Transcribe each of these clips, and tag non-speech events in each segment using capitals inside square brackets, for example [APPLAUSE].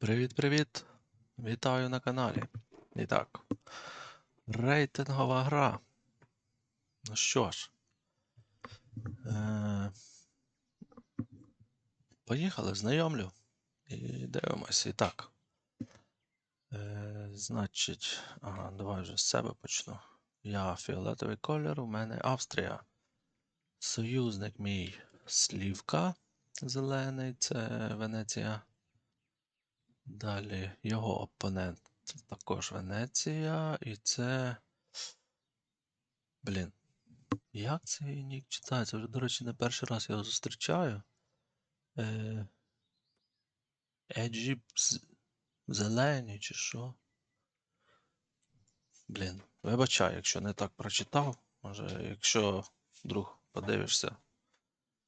Привіт-привіт! Вітаю на каналі. І так, рейтингова гра. Ну що ж, е- поїхали, знайомлю і дивимося. І так. Е- значить, ага, давай вже з себе почну. Я фіолетовий колір, у мене Австрія. Союзник мій Слівка зелений, це Венеція. Далі його опонент також Венеція, і це. Блін. Як цей нік читається? Вже, до речі, не перший раз я його зустрічаю. Е... Еджіп зелені чи що? Блін, вибачай, якщо не так прочитав. Може, якщо вдруг подивишся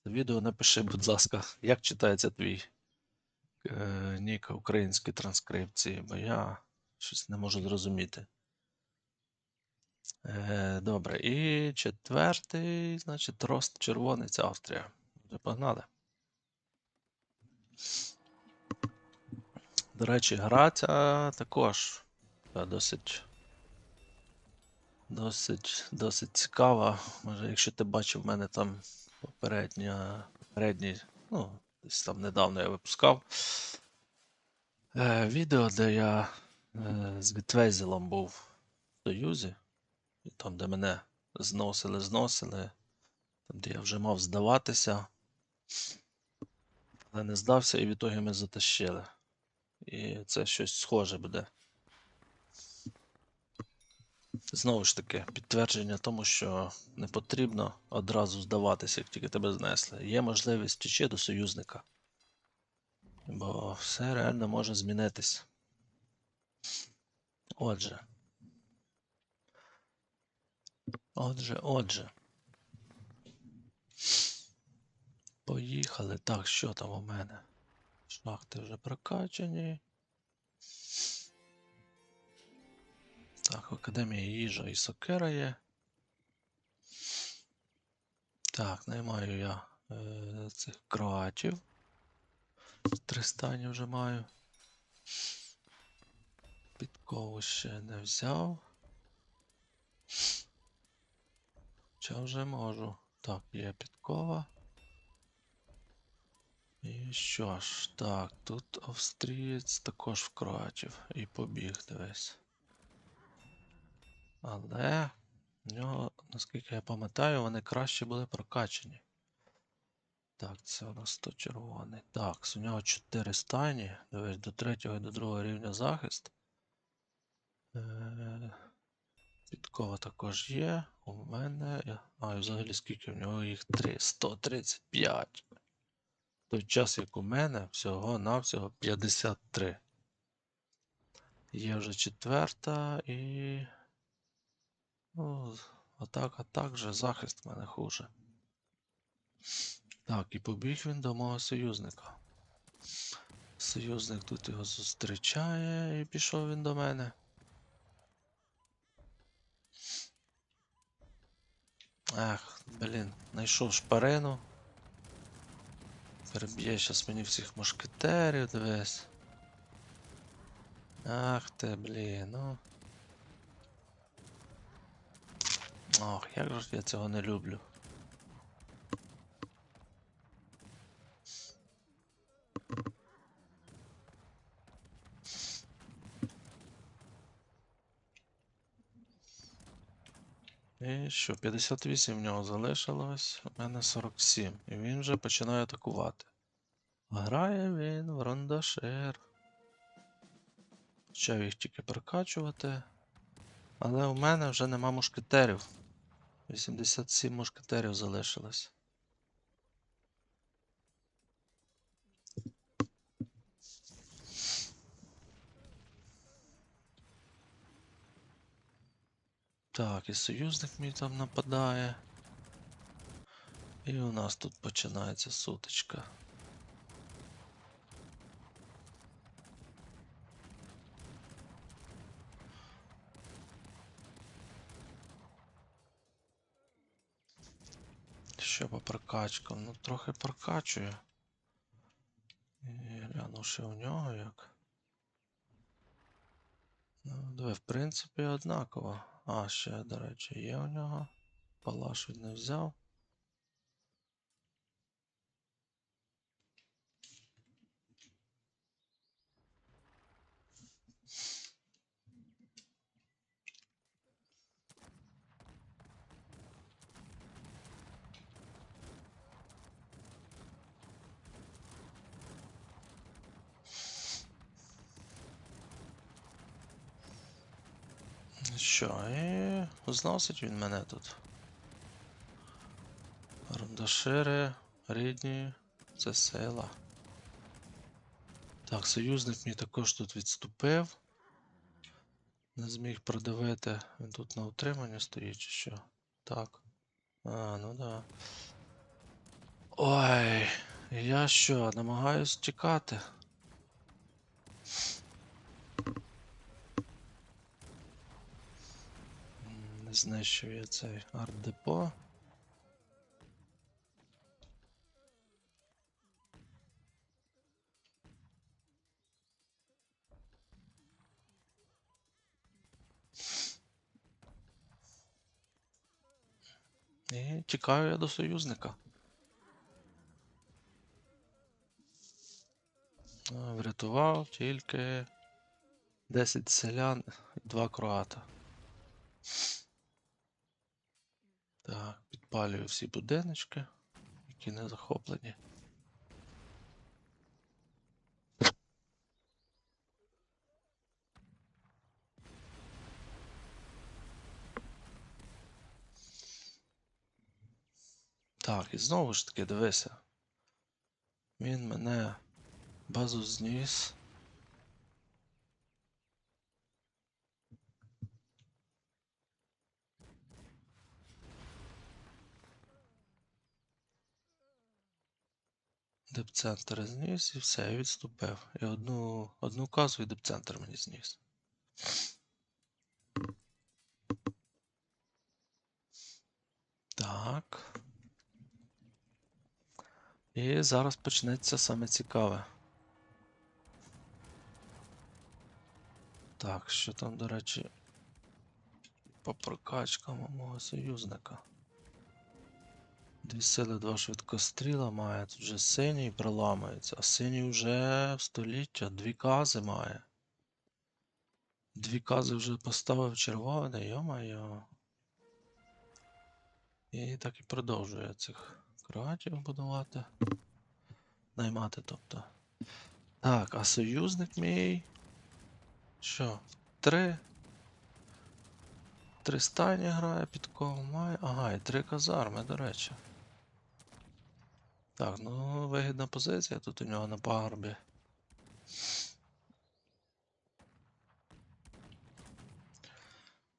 відео, напиши, будь ласка, як читається твій е, нік українській транскрипції, бо я щось не можу зрозуміти. Е, добре, і четвертий, значить, рост червоний Австрія. Вже погнали. До речі, гра ця також та, досить. Досить, досить цікава. Може, якщо ти бачив в мене там попередня, попередній, ну, десь там недавно я випускав е, відео, де я е, з Вітвезелом був в Союзі, і там, де мене зносили, зносили, там, де я вже мав здаватися, але не здався, і в ітогі ми затащили. І це щось схоже буде. Знову ж таки, підтвердження тому, що не потрібно одразу здаватися, як тільки тебе знесли. Є можливість втічі до союзника. Бо все реально може змінитись. Отже. Отже, отже. Поїхали. Так, що там у мене? Шахти вже прокачані. Так, в Академії їжа і сокира є. Так, наймаю я е, цих кроатів. Три стані вже маю. Підкову ще не взяв. Чи вже можу? Так, є підкова. І що ж, так, тут австрієць також в кроатів. І побіг, дивись. Але в нього, наскільки я пам'ятаю, вони краще були прокачані. Так, це у нас 100 червоний. Так, у нього 4 стані. Дивись, до 3 і до 2 рівня захист. Е, Підкова також є. У мене. А, і взагалі скільки в нього їх 3. 135. В той час, як у мене, всього-навсього 53. Є вже четверта і. Ну, а так, же захист в мене хуже. Так, і побіг він до мого союзника. Союзник тут його зустрічає і пішов він до мене. Ех, блін, знайшов шпарину. Переб'є щас мені всіх мушкетерів, дивись. Ах ти, блін, ну. Ох, як же я цього не люблю. І що, 58 в нього залишилось, у мене 47. І він вже починає атакувати. Грає він в рандашир. Почав їх тільки прокачувати. Але у мене вже нема мушкетерів. 87 мушкетерів залишилось. Так, і союзник мій там нападає. І у нас тут починається сутичка. ще попрокачкав. Ну трохи прокачує. І ще у нього як. Ну, диви, в принципі, однаково. А, ще, до речі, є у нього. Палаш не взяв. Що, і зносить він мене тут. Рундашири, рідні, це сила. Так, союзник мені також тут відступив. Не зміг продавити. Він тут на утриманні стоїть чи що? Так. А, ну да. Ой, я що, намагаюсь тікати? Знищив цей арт-депо. І тікаю я до союзника. Врятував тільки 10 селян і 2 кроата. Так, підпалюю всі будиночки, які не захоплені. Так, і знову ж таки, дивися. Він мене базу зніс. Депцентр зніс і все, я відступив. І одну, одну казу і депцентр мені зніс. Так. І зараз почнеться саме цікаве. Так, що там, до речі, по прокачкам мого союзника. Дві сили, два швидкостріла має. Тут вже синій проламується, а синій вже століття дві кази має. Дві кази вже поставив червоний, йо-моє. І так і продовжує цих кроатів будувати. Наймати, тобто. Так, а союзник мій. Що? Три. Три стайні грає, під кого має. Ага, і три казарми, до речі. Так, ну вигідна позиція тут у нього на пагорбі.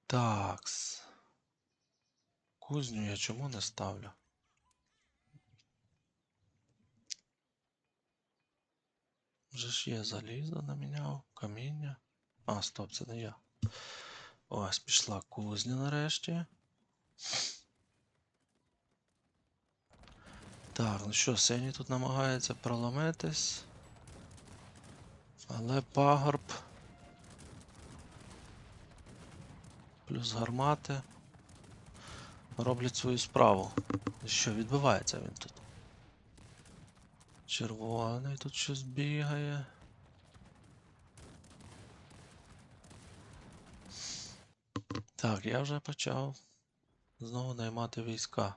Такс. Кузню я чому не ставлю? Вже ж є залізо наміняв, каміння. А, стоп, це не я. Ось пішла кузня нарешті. Так, ну що, синій тут намагається проломитись. Але пагорб. Плюс гармати. Роблять свою справу. Що відбувається він тут? Червоний тут щось бігає. Так, я вже почав знову наймати війська.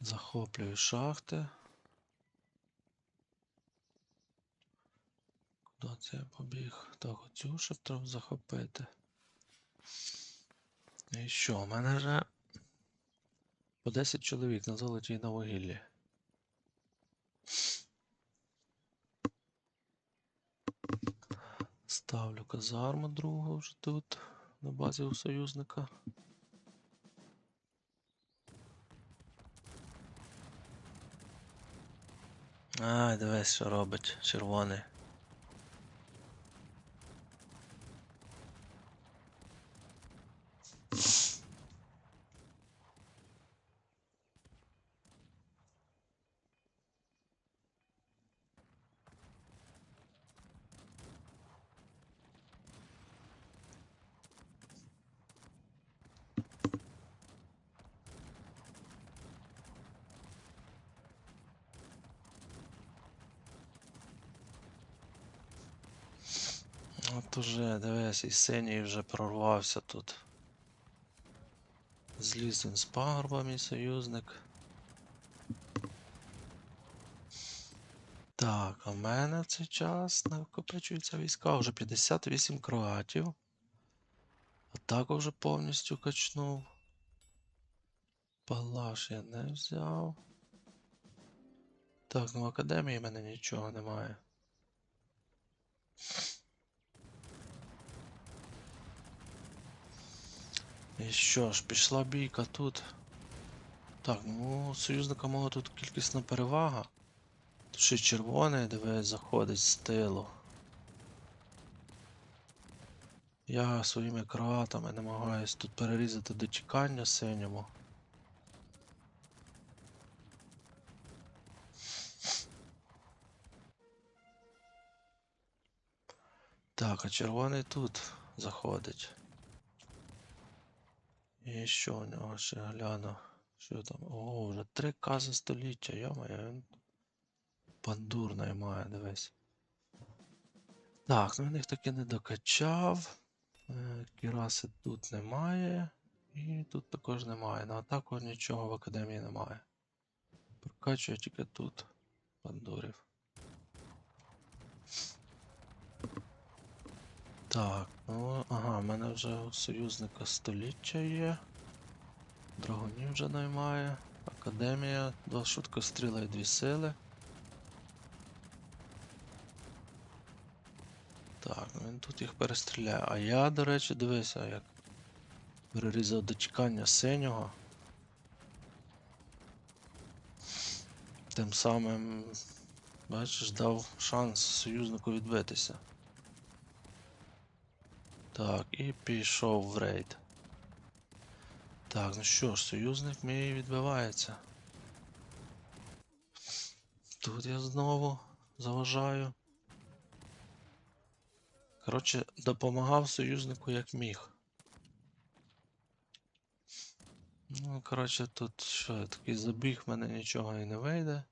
Захоплюю шахти. Куди це я побіг? Так, оцю ще треба захопити. І що, у мене вже по 10 чоловік на золоті і на вугіллі. Ставлю казарму другу вже тут, на базі у союзника. Ай, дивись, що робить червоний. От уже, дивись, і синій вже прорвався тут. Зліз він з пагорба, мій союзник. Так, а в мене в цей час накопичуються війська. Вже 58 кроатів. Атаку вже повністю качнув. Палаш я не взяв. Так, ну в академії в мене нічого немає. І що ж, пішла бійка тут. Так, ну союзника мого тут кількісна перевага. Тут ще червоний, дивись, заходить з тилу. Я своїми кроатами намагаюсь тут перерізати дочекання синьому. Так, а червоний тут заходить. І що у нього ще гляну? Що там? О, вже три кази століття, йо-моє, він пандур наймає, дивись. Так, ну він їх таки не докачав. Е, Кіраси тут немає. І тут також немає. На атаку нічого в академії немає. Прокачує тільки тут пандурів. Так, ага, в мене вже у союзника століття є. Драгунів вже наймає. Академія, два швидкостріла і дві сили. Так, ну він тут їх перестріляє. А я, до речі, дивися, як перерізав дочекання синього. Тим самим, бачиш, дав шанс союзнику відбитися. Так, і пішов в рейд. Так, ну що ж, союзник мій відбивається. Тут я знову заважаю. Коротше, допомагав союзнику як міг. Ну, коротше, тут що, такий забіг в мене нічого і не вийде.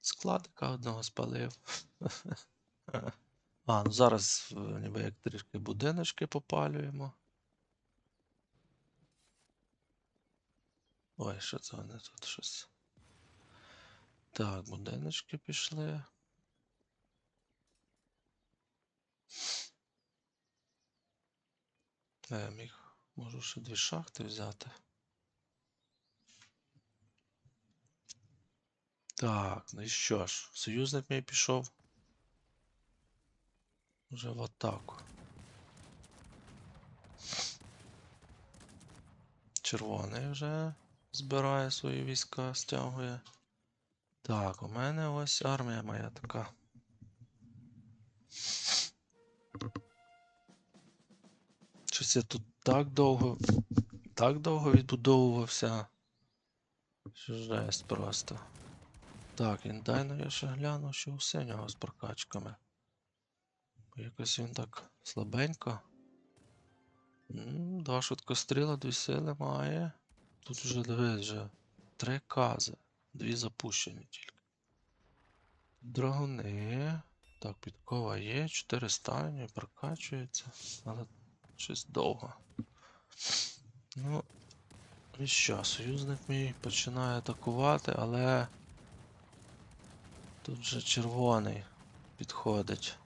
Складика одного спалив. [LAUGHS] А, ну зараз е, ніби як трішки будиночки попалюємо. Ой, що це вони тут щось. Так, будиночки пішли. Е, Я міг, можу ще дві шахти взяти. Так, ну і що ж, союзник мій пішов вже в атаку. Червоний вже збирає свої війська, стягує. Так, у мене ось армія моя така. Щось я тут так довго, так довго відбудовувався. Що жесть просто. Так, індайно я ще гляну, що у синього з прокачками. Якось він так слабенько. Два швидкостріла, дві сили має. Тут вже дивись вже три кази. Дві запущені тільки. Драгуни. Так, підкова є, чотири стайні, прокачується, але щось довго. Ну, і що, союзник мій починає атакувати, але тут вже червоний підходить.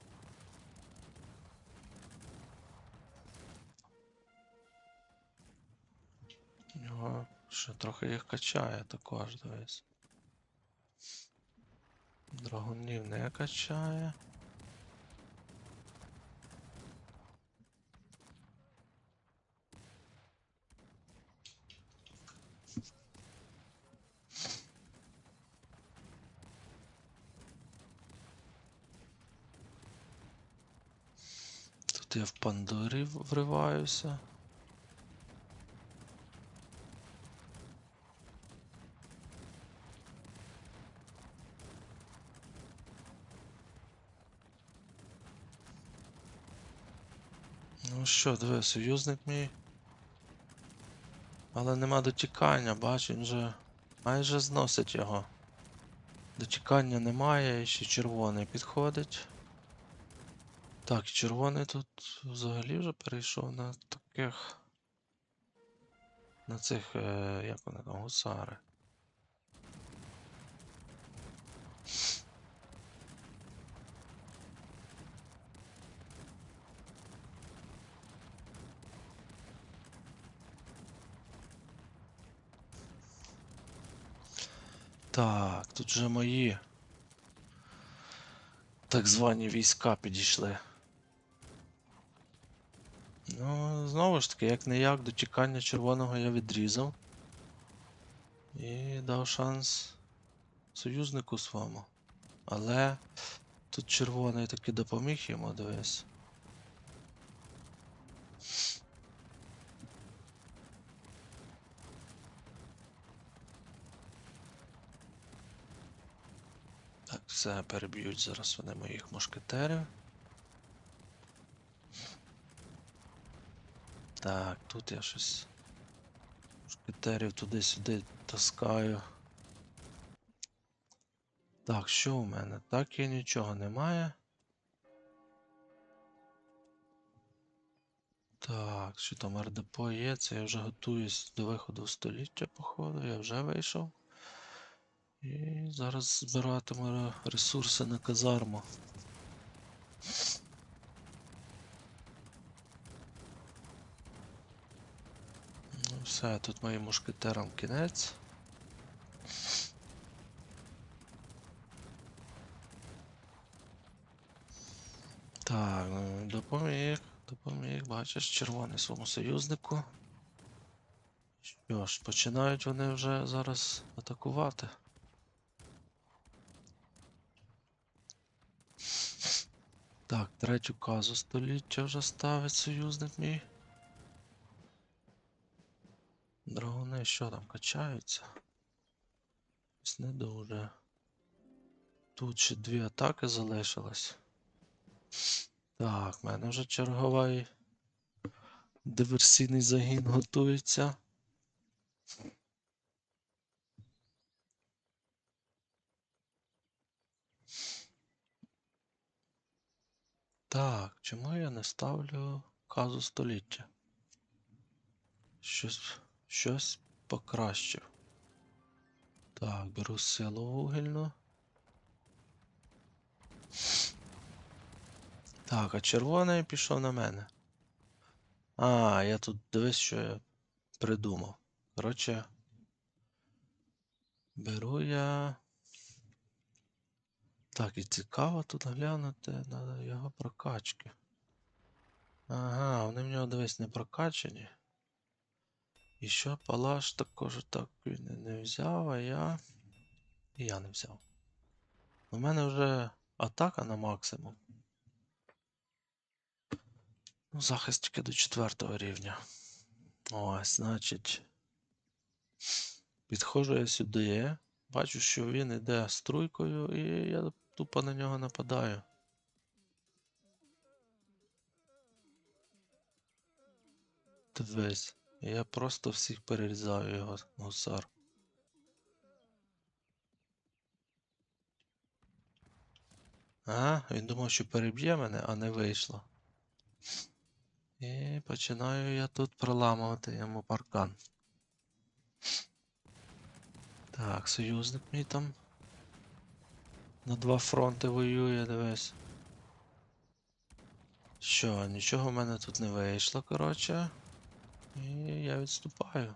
У ще трохи їх качає також, дивись. Драгунів не качає. Тут я в пандурі вриваюся. Ну що, диви, союзник мій. Але нема дотікання, бач, він же майже зносить його. Дотікання немає, і ще червоний підходить. Так, червоний тут взагалі вже перейшов на таких. На цих, е, як вони там, гусари. Так, тут вже мої так звані війська підійшли. Ну, знову ж таки, як не як, до тікання червоного я відрізав. І дав шанс союзнику своєму. Але тут червоний таки допоміг йому, дивись. Так, все, переб'ють зараз вони моїх мушкетерів. Так, тут я щось. Мушкетерів туди-сюди таскаю. Так, що у мене? Так і нічого немає. Так, що там РДПО є, це я вже готуюсь до виходу в століття, походу, я вже вийшов. І зараз збиратиму ре- ресурси на казарму. Ну все, тут моїм мушкетерам кінець. Так, ну, допоміг, допоміг, бачиш, червоний своєму союзнику. Що ж, починають вони вже зараз атакувати. Так, третю казу століття вже ставить союзник мій. Драгуни що там качаються? Ось не дуже. Тут ще дві атаки залишилось. Так, в мене вже черговий диверсійний загін готується. Так, чому я не ставлю казу століття? Щось, щось покращив. Так, беру силу вугільну. Так, а червоний пішов на мене. А, я тут дивись, що я придумав. Коротше, беру я. Так, і цікаво тут глянути на його прокачки. Ага, вони в нього дивись не прокачані. І що палаш також так він не взяв, а я. І я не взяв. У мене вже атака на максимум. Ну, захист тільки до четвертого рівня. Ось, значить. Підходжу я сюди. Бачу, що він іде струйкою, і я тупо на нього нападаю. Дивись, я просто всіх перерізаю його гусар. А, він думав, що переб'є мене, а не вийшло. І починаю я тут проламувати йому паркан. Так, союзник мій там на два фронти воює, дивись. Що, нічого в мене тут не вийшло, коротше. І я відступаю.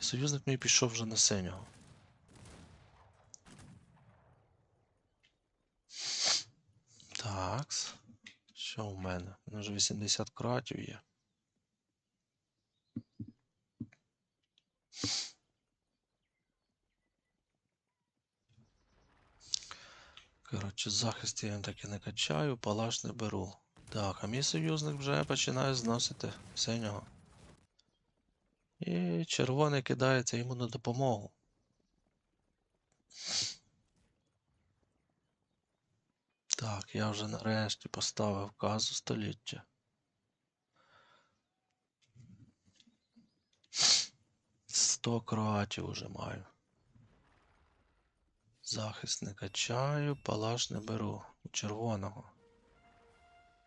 Союзник мій пішов вже на синього. Такс. Що в мене? У мене вже 80 кратів є. Коротше, захист я їм так і не качаю, палаш не беру. Так, а мій союзник вже починає зносити синього. І червоний кидається йому на допомогу. Так, я вже нарешті поставив казу століття. Сто кроатів уже маю. Захист не качаю, палаш не беру. Червоного.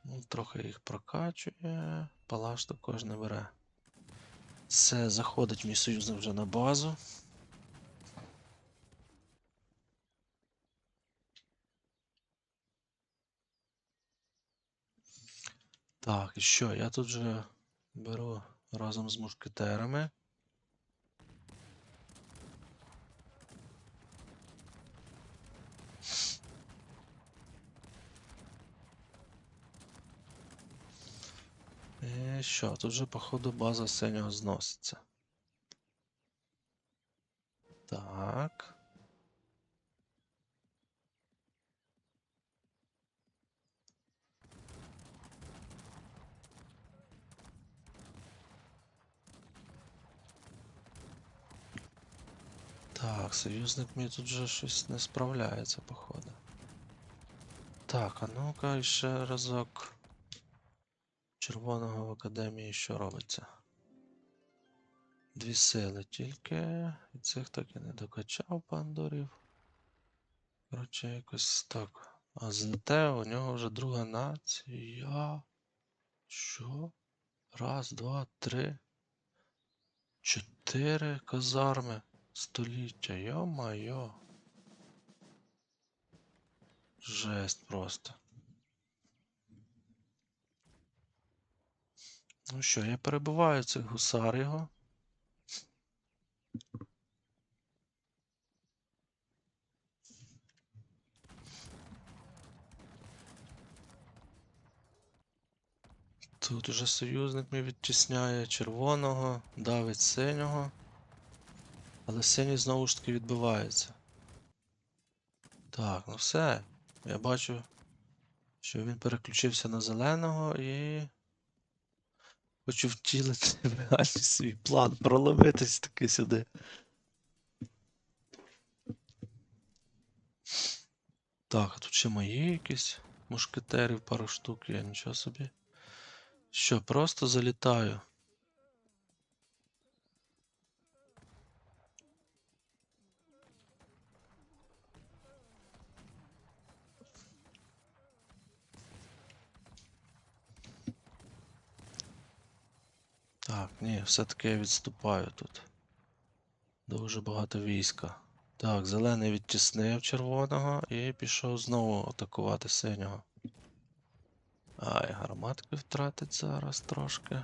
Ну, трохи їх прокачує, палаш також не бере. Все, заходить мій союзник вже на базу. Так, і що? Я тут же беру разом з мушкетерами. І що? Тут вже, походу, база синього зноситься. Так. Так, союзник мій тут вже щось не справляється, походу. Так, а ну-ка ще разок. Червоного в академії що робиться? Дві сили тільки. І цих так і не докачав пандорів. Коротше, якось так. А зате у нього вже друга нація. Що? Раз, два, три. Чотири казарми. Століття. Йо-майо. Жесть просто. Ну що, я перебиваю цих гусар його. Тут уже союзник мій відтісняє червоного, давить синього. Але синій знову ж таки відбивається. Так, ну все. Я бачу, що він переключився на зеленого і. Хочу втілити реальний свій план, проломитись таки сюди. Так, а тут ще мої якісь мушкетерів, пару штук, я нічого собі. Що, просто залітаю. Так, ні, все-таки я відступаю тут. Дуже багато війська. Так, зелений відтіснив червоного і пішов знову атакувати синього. Ай, гарматки втратить зараз трошки.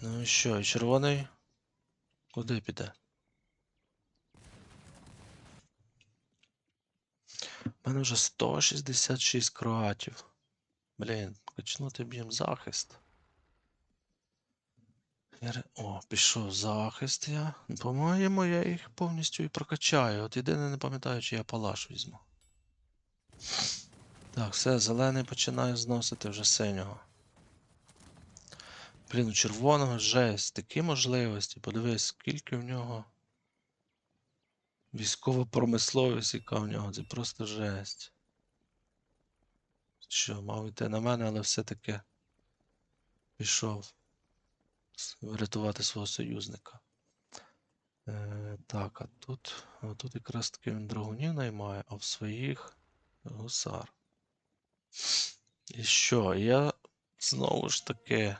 Ну і що, червоний? Куди піде? У мене вже 166 кроатів. Блін, качнути б їм захист. О, пішов захист я. По-моєму, я їх повністю і прокачаю. От єдине не пам'ятаю, чи я палаш візьму. Так, все, зелений починаю зносити вже синього. Блін, у червоного жесть, такі можливості. Подивись, скільки в нього. Військова промисловість, яка в нього, це просто жесть. Що, мав йти на мене, але все-таки пішов врятувати свого союзника. Е, так, а тут, а тут якраз таки він драгунів наймає, а в своїх гусар. І що? Я знову ж таки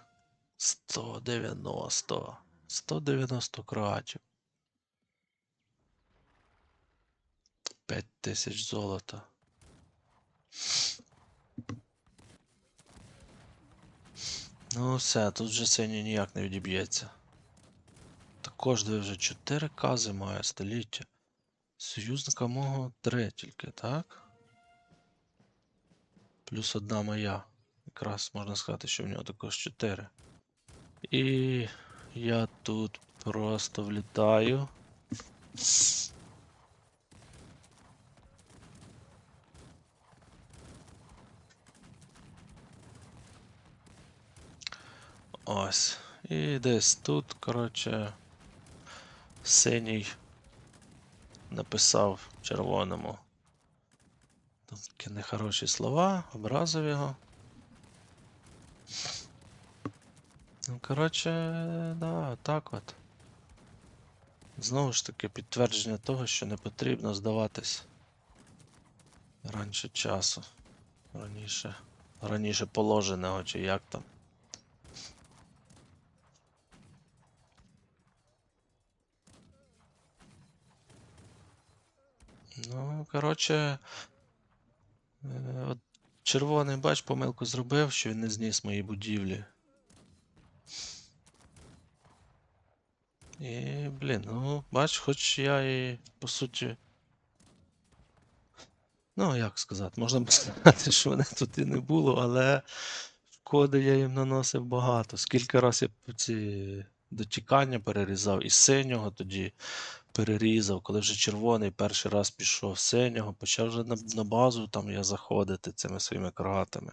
190. 190 кроатів. 5 тисяч золота. Ну все, тут вже синій ніяк не відіб'ється. Також де вже 4 кази має століття. Союзника мого 3 тільки, так? Плюс одна моя. Якраз можна сказати, що в нього також 4. І я тут просто влітаю. Ось. І десь тут, коротше, синій написав червоному. Такі нехороші слова, образив його. Ну, коротше, да, так от. Знову ж таки, підтвердження того, що не потрібно здаватись раніше часу. Раніше. Раніше положеного, чи як там. Ну, коротше. е, червоний бач, помилку зробив, що він не зніс мої будівлі. І, блін, ну, бач, хоч я і по суті. Ну, як сказати, можна б сказати, що мене тут і не було, але шкоди я їм наносив багато. Скільки раз я ці дотікання перерізав, і синього тоді перерізав, коли вже червоний перший раз пішов синього, почав вже на, на базу там я заходити цими своїми крагатами.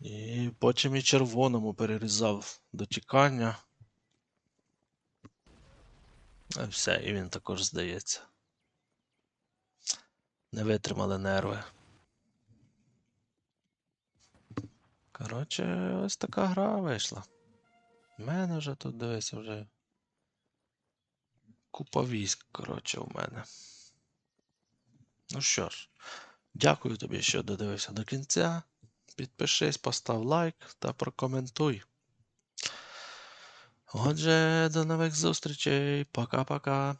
І потім і червоному перерізав дотікання. І все, і він також здається. Не витримали нерви. Коротше, ось така гра вийшла. У мене вже тут дивися вже. Купа військ, коротше, у мене. Ну що ж, дякую тобі, що додивився до кінця. Підпишись, постав лайк та прокоментуй. Отже, до нових зустрічей. Пока-пока.